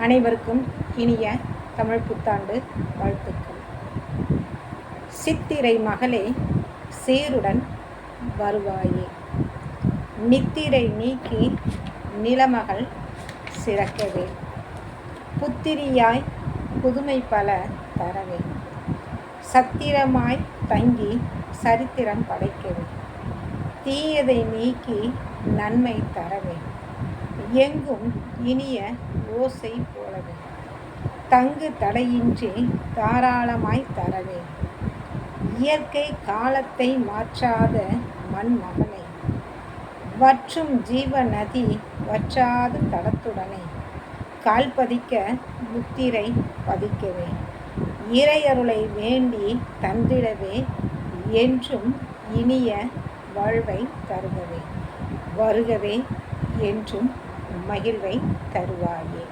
அனைவருக்கும் இனிய தமிழ் புத்தாண்டு வாழ்த்துக்கள். சித்திரை மகளே சீருடன் வருவாயே. நித்திரை நீக்கி நிலமகள் சிறக்கவே. புத்திரியாய் புதுமை பல தரவே. சத்திரமாய் தங்கி சரித்திரம் படைக்கவே. தீயதை நீக்கி நன்மை தரவே. எங்கும் இனிய ஓசை போலவே. தங்கு தடையின்றி தாராளமாய் தரவே. இயற்கை காலத்தை மாற்றாத மண்மகனை. வற்றும் ஜீவ நதி வற்றாத தடத்துடனே. கால் பதிக்க முத்திரை பதிக்கவே. இறையருளை வேண்டி தந்திடவே என்றும் இனிய வாழ்வை தருகவே. வருகவே என்றும் மகிழ்வை தருவாயே.